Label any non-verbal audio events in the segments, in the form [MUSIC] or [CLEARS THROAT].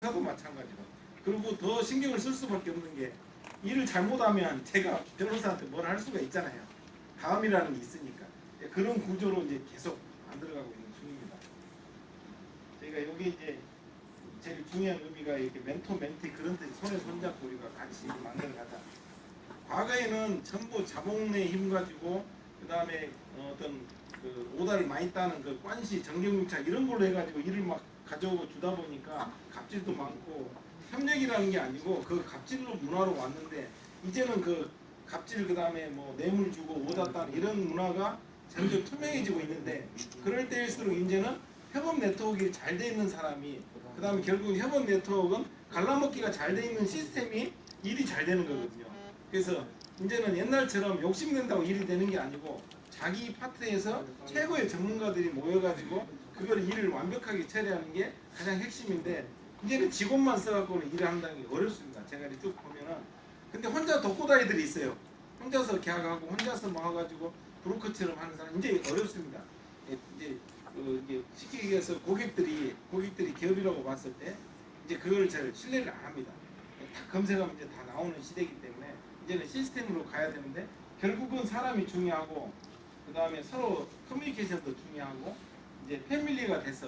회사도 마찬가지고 그리고 더 신경을 쓸 수밖에 없는 게 일을 잘못하면 제가 변호사한테 뭘 할 수가 있잖아요. 다음이라는 게 있으니까 예, 그런 구조로 이제 계속 만들어가고 있는 중입니다. 저희가 여기 이제 제일 중요한 의미가 이렇게 멘토 멘티 그런 뜻 손에 손잡고 우리가 같이 만들어가자. 과거에는 전부 자본의 힘 가지고 그 다음에 어떤 그 오다를 많이 따는 그 관시 정경유착 이런 걸로 해가지고 일을 막 가져오고 주다 보니까 갑질도 많고 협력이라는 게 아니고 그 갑질로 문화로 왔는데 이제는 그 갑질 그 다음에 뭐 뇌물 주고 오다 따는 이런 문화가 점점 투명해지고 있는데 그럴 때일수록 이제는 협업 네트워크가 잘 돼 있는 사람이 그 다음에 결국 협업 네트워크는 갈라먹기가 잘 돼 있는 시스템이 일이 잘 되는 거거든요. 그래서 이제는 옛날처럼 욕심낸다고 일이 되는 게 아니고 자기 파트에서 최고의 전문가들이 모여가지고 그걸 일을 완벽하게 처리하는 게 가장 핵심인데 이제는 직원만 써갖고는 일을 한다는 게 어렵습니다. 제가 이렇게 쭉 보면은 근데 혼자 독고다이들이 있어요. 혼자서 계약하고 혼자서 뭐 해가지고 브로커처럼 하는 사람 이제 어렵습니다. 예, 이제 그 이게 쉽게 얘기해서 고객들이 고객들이 기업이라고 봤을 때 이제 그걸 잘 신뢰를 안 합니다. 딱 검색하면 이제 다 나오는 시대이기 때문에 이제는 시스템으로 가야 되는데 결국은 사람이 중요하고 그 다음에 서로 커뮤니케이션도 중요하고 이제 패밀리가 돼서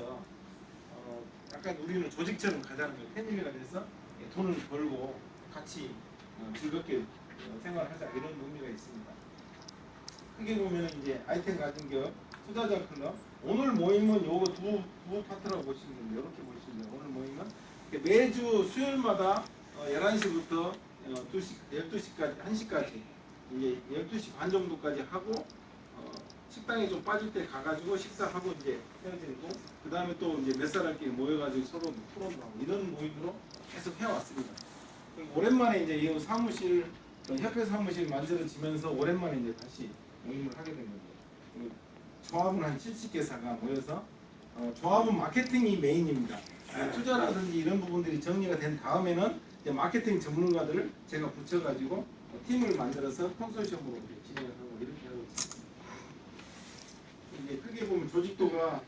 어 약간 우리는 조직처럼 가자는 거예요. 패밀리가 돼서 예, 돈을 벌고 같이 어 즐겁게 어 생활하자 이런 의미가 있습니다. 크게 보면은 이제 아이템 가진 기업 투자자 클럽 오늘 모임은 요거 두, 두 파트라고 보시면 됩니다. 이렇게 보시면 돼요. 오늘 모임은 매주 수요일마다 어, 11시부터 어, 2시, 12시까지, 1시까지 이제 12시 반 정도까지 하고 어, 식당에 좀 빠질 때 가가지고 식사하고 이제 헤어지고 그 다음에 또 이제 몇 사람끼리 모여가지고 서로 뭐 토론도 하고 이런 모임으로 계속 해왔습니다. 오랜만에 이제 이 사무실 어, 협회 사무실 만들어지면서 오랜만에 이제 다시 모임을 하게 된 거죠. 조합은 한 70개사가 모여서 어, 조합은 마케팅이 메인입니다. 네, 투자라든지 이런 부분들이 정리가 된 다음에는 마케팅 전문가들을 제가 붙여가지고 어, 팀을 만들어서 컨소시엄으로 진행을 하고. 이제 크게 보면 조직도가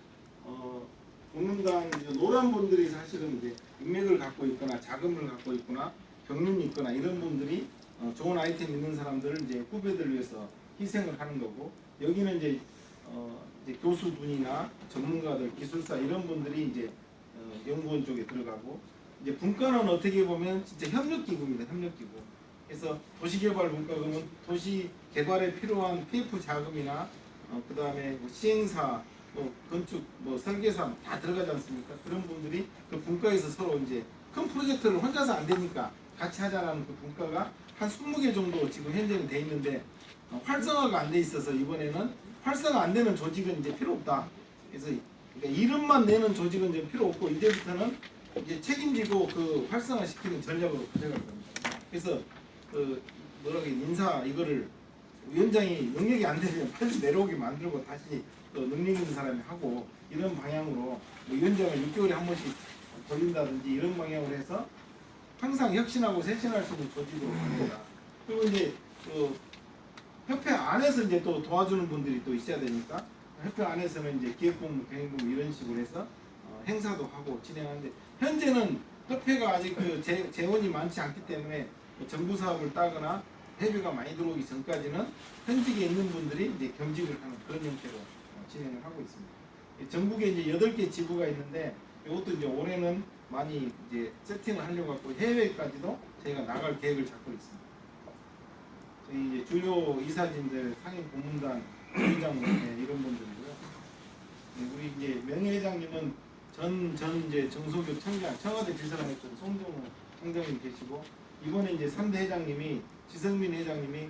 어, 공문단 노란 분들이 사실은 이제 인맥을 갖고 있거나 자금을 갖고 있거나 경륜이 있거나 이런 분들이 어, 좋은 아이템 있는 사람들을 이제 후배들 위해서 희생을 하는 거고 여기는 이제 어, 이제 교수분이나 전문가들, 기술사 이런 분들이 이제 어, 연구원 쪽에 들어가고 이제 분과는 어떻게 보면 진짜 협력기구입니다. 협력기구. 그래서 도시개발분과금은 도시 개발에 필요한 PF 자금이나 어, 그 다음에 뭐 시행사, 뭐 건축, 뭐 설계사 다 들어가지 않습니까? 그런 분들이 그 분과에서 서로 이제 큰 프로젝트를 혼자서 안 되니까 같이 하자라는 그 분과가 한 20개 정도 지금 현재는 돼 있는데 어, 활성화가 안 돼 있어서 이번에는 활성화 안 되는 조직은 이제 필요 없다. 그래서 그러니까 이름만 내는 조직은 이제 필요 없고 이제부터는 이제 책임지고 그 활성화 시키는 전략으로 가져갈 겁니다. 그래서 그 뭐라고 인사 이거를 위원장이 능력이 안 되면 빨리 내려오게 만들고 다시 또 능력 있는 사람이 하고 이런 방향으로 뭐 위원장을 6개월에 한 번씩 돌린다든지 이런 방향으로 해서 항상 혁신하고 쇄신할 수 있는 조직으로 갑니다. 그리고 이제 그 협회 안에서 이제 또 도와주는 분들이 또 있어야 되니까 협회 안에서는 이제 기획본부, 경영본부 이런 식으로 해서 어, 행사도 하고 진행하는데 현재는 협회가 아직 그 재, 재원이 많지 않기 때문에 뭐 정부 사업을 따거나 해외가 많이 들어오기 전까지는 현직에 있는 분들이 이제 겸직을 하는 그런 형태로 어, 진행을 하고 있습니다. 이 전국에 이제 8개 지부가 있는데 이것도 이제 올해는 많이 이제 세팅을 하려고 하고 해외까지도 저희가 나갈 계획을 잡고 있습니다. 저희 이제 주요 이사진들 상임 고문단 부의장 네, 이런 분들이고요. 네, 우리 이제 명예회장님은 전, 전 이제 정소교 청장, 청와대 비서관했던 송정호 청장님 계시고 이번에 이제 3대 회장님이 지성민 회장님이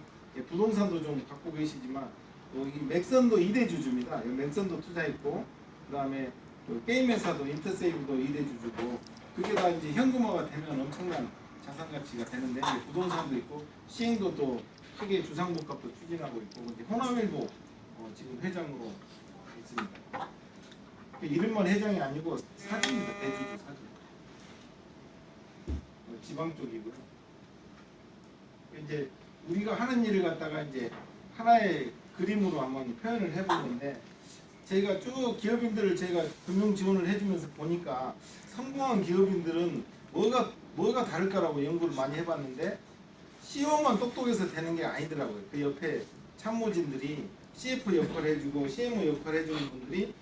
부동산도 좀 갖고 계시지만 여기 맥선도 2대 주주입니다. 맥선도 투자했고 그 다음에 게임 회사도 인터세이브도 2대 주주고 그게 다 이제 현금화가 되면 엄청난 자산 가치가 되는데 부동산도 있고 시행도 또 크게 주상복합도 추진하고 있고 이제 호남일보 어, 지금 회장으로 있습니다. 그 이름만 회장이 아니고 사주입니다. 대주주 사주. 어, 지방 쪽이고요. 이제 우리가 하는 일을 갖다가 이제 하나의 그림으로 한번 표현을 해보는데 저희가 쭉 기업인들을 저희가 금융 지원을 해주면서 보니까 성공한 기업인들은 뭐가 뭐가 다를까라고 연구를 많이 해봤는데 CEO만 똑똑해서 되는 게 아니더라고요. 그 옆에 참모진들이 CF 역할 해주고 CMO 역할 해주는 분들이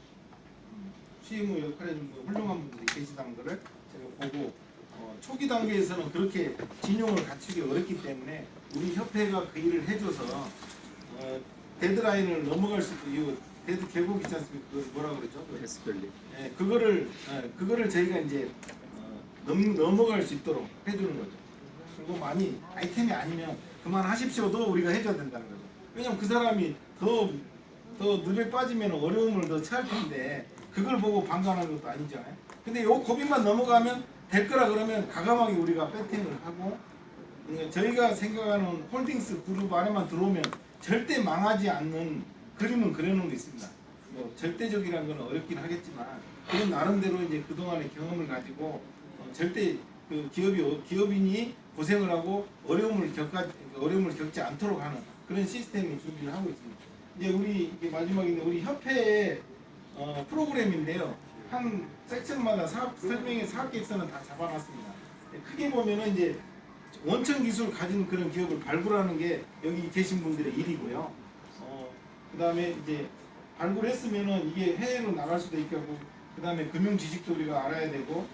음, CMO 역할 해주는 분 훌륭한 분들이 계시다는 거를 제가 보고 어, 초기 단계에서는 그렇게 진용을 갖추기 어렵기 때문에 우리 협회가 그 일을 해줘서 어, 데드라인을 넘어갈 수도 이거 데드 계곡 있지 않습니까? 그걸 뭐라 그러죠? 그 패스별리. 예, 그거를 예, 그거를 저희가 이제 어, 넘, 넘어갈 수 있도록 해주는 거죠. 그리고 많이 아이템이 아니면 그만하십시오도 우리가 해줘야 된다는 거죠. 왜냐면 그 사람이 더더 늪에 빠지면 어려움을 더 처할 텐데 그걸 보고 방관하는 것도 아니잖아요. 근데 요 고비만 넘어가면 될 거라 그러면 가감하게 우리가 배팅을 하고 그러니까 저희가 생각하는 홀딩스 그룹 안에만 들어오면 절대 망하지 않는 그림은 그려놓은 게 있습니다. 뭐 절대적이라는 건 어렵긴 하겠지만 그런 나름대로 이제 그동안의 경험을 가지고 어, 절대 그 기업이 어- 기업인이 고생을 하고 어려움을 겪아 어려움을 겪지 않도록 하는 그런 시스템이 준비를 하고 있습니다. 이제 우리 마지막인데 우리 협회의 어, 프로그램인데요. 한 섹션마다 사업 설명의 사업 계획서는 다 잡아놨습니다. 크게 보면은 이제 원천 기술 가진 그런 기업을 발굴하는 게 여기 계신 분들의 일이고요. 어, 그 다음에 이제 발굴했으면은 이게 해외로 나갈 수도 있고 그 다음에 금융 지식도 우리가 알아야 되고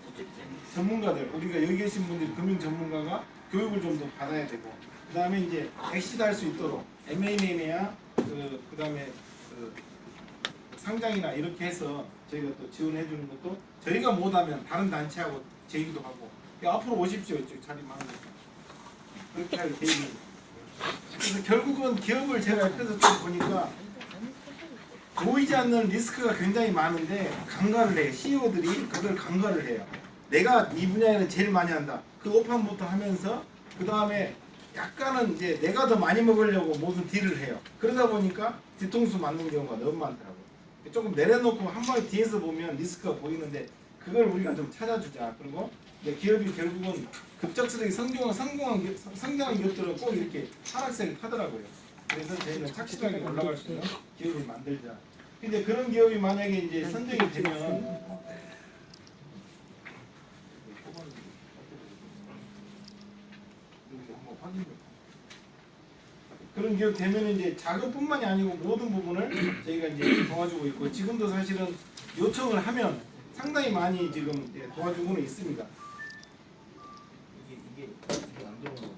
전문가들 우리가 여기 계신 분들이 금융 전문가가 교육을 좀 더 받아야 되고 그 다음에 이제 엑시드 할 수 있도록 M&A나 그 그 다음에 그 상장이나 이렇게 해서 저희가 또 지원해 주는 것도 저희가 못하면 다른 단체하고 제기도 하고 야, 앞으로 오십시오 이쪽 자리 많으니까 그렇게 할 계획입니다. 그래서 결국은 기업을 제가 옆에서 좀 보니까 보이지 않는 리스크가 굉장히 많은데 강가를 해요. CEO들이 그걸 강가를 해요. 내가 이 분야에는 제일 많이 한다. 그 오판부터 하면서 그 다음에 약간은 이제 내가 더 많이 먹으려고 모든 딜을 해요. 그러다 보니까 뒤통수 맞는 경우가 너무 많더라고요. 조금 내려놓고 한발 뒤에서 보면 리스크가 보이는데 그걸 우리가 좀 찾아주자. 그리고 기업이 결국은 급작스럽게 성공한 성공한 성장한 기업들은 꼭 이렇게 하락세를 타더라고요. 그래서 저희는 착실하게 올라갈 수 있는 기업을 만들자. 근데 그런 기업이 만약에 이제 선정이 되면 그런 기업 되면 이제 자금뿐만이 아니고 모든 부분을 [CLEARS THROAT] 저희가 이제 도와주고 있고 지금도 사실은 요청을 하면 상당히 많이 지금 도와주고는 있습니다. 이게 이게 안 들어오는 거.